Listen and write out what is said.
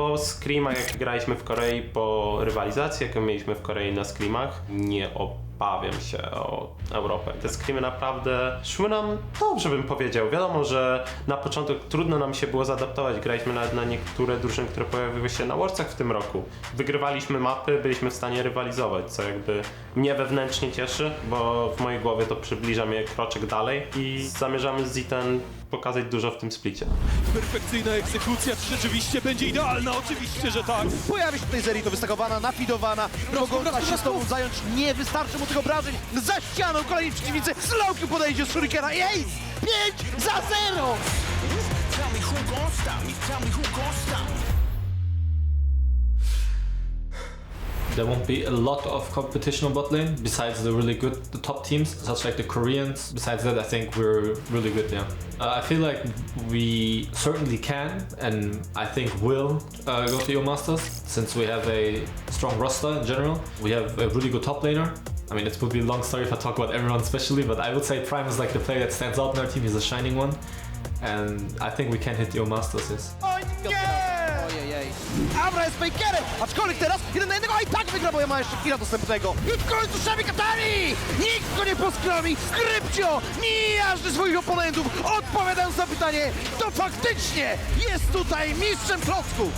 Po screamach, jak graliśmy w Korei, po rywalizacji, jaką mieliśmy w Korei na screamach, nie obawiam się o Europę. Te screamy naprawdę szły nam dobrze, bym powiedział. Wiadomo, że na początku trudno nam się było zaadaptować. Graliśmy nawet na niektóre drużyny, które pojawiły się na Worldsach w tym roku. Wygrywaliśmy mapy, byliśmy w stanie rywalizować, co jakby mnie wewnętrznie cieszy, bo w mojej głowie to przybliża mnie kroczek dalej i zamierzamy z Ziten pokazać dużo w tym splicie. Perfekcyjna egzekucja, czy rzeczywiście będzie idealna? Oczywiście, że tak. Pojawi się tutaj Zeri, to wystakowana, nafidowana. Mogą się z tobą zająć. Nie wystarczy mu tych obrażeń. Za ścianą kolejni przeciwnicy. Slowki podejdzie z Shurikena i Ace! 5 za 0! Tell me who gon' stop me, tell me who gon' stop me. There won't be a lot of competition on bot lane besides the really good the top teams, such like the Koreans. Besides that, I think we're really good. Yeah, uh, I feel like we certainly can, and I think will uh, go to Yo Masters since we have a strong roster in general. We have a really good top laner. I mean, it would be a long story if I talk about everyone especially, but I would say Prime is like the player that stands out in our team. He's a shining one, and I think we can hit Yo Masters. Nie! Abra jest fakerem, aczkolwiek teraz jeden na jednego, a i tak wygra, bo ja ma jeszcze chwila dostępnego. I w końcu Szami Katari! Nikt go nie poskromi! Skrypcio mijażdży swoich oponentów, odpowiadając na pytanie, kto faktycznie jest tutaj mistrzem klocków!